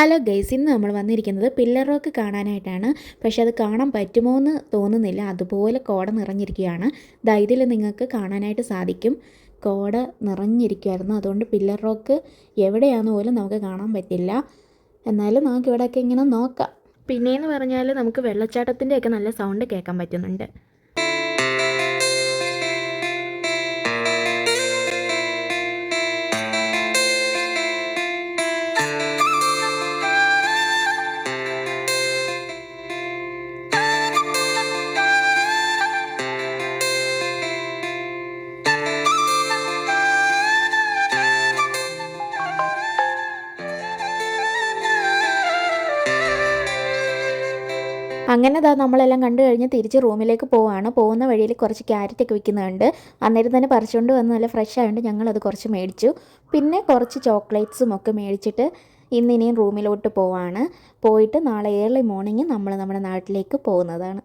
Hello guys ഇന്ന് നമ്മൾ വന്നിരിക്കുന്നത് പില്ലർ റോക്ക് കാണാനായിട്ടാണ്. പക്ഷേ അത് കാണാൻ പറ്റുമോ എന്ന് തോന്നുന്നില്ല. അതുപോലെ കോട നിറഞ്ഞിരിക്കുകയാണ്. ഇതിൽ നിങ്ങൾക്ക് കാണാനായിട്ട് സാധിക്കും. കോട നിറഞ്ഞിരിക്കുമായിരുന്നു അതുകൊണ്ട് പില്ലർ റോക്ക് എവിടെയാണെന്ന് പോലും നമുക്ക് കാണാൻ പറ്റില്ല. എന്നാലും നമുക്ക് ഇവിടെയൊക്കെ ഇങ്ങനെ നോക്കാം. പിന്നെയെന്ന് പറഞ്ഞാൽ നമുക്ക് വെള്ളച്ചാട്ടത്തിന്റെയൊക്കെ നല്ല സൗണ്ട് കേൾക്കാൻ പറ്റുന്നുണ്ട്. അങ്ങനെ ദാ നമ്മളെല്ലാം കണ്ടു കഴിഞ്ഞ് തിരിച്ച് റൂമിലേക്ക് പോവാണ്. പോകുന്ന വഴിയിൽ കുറച്ച് ക്യാരറ്റ് ഒക്കെ വിൽക്കുന്നുണ്ട്. അന്നേരം തന്നെ പറിച്ചുകൊണ്ട് വന്ന് നല്ല ഫ്രഷ് ആയതുകൊണ്ട് ഞങ്ങളത് കുറച്ച് മേടിച്ചു. പിന്നെ കുറച്ച് ചോക്ലേറ്റ്സും ഒക്കെ മേടിച്ചിട്ട് ഇന്ന് ഇനിയും റൂമിലോട്ട് പോവാണ്. പോയിട്ട് നാളെ ഏർലി മോർണിംഗ് നമ്മൾ നമ്മുടെ നാട്ടിലേക്ക് പോകുന്നതാണ്.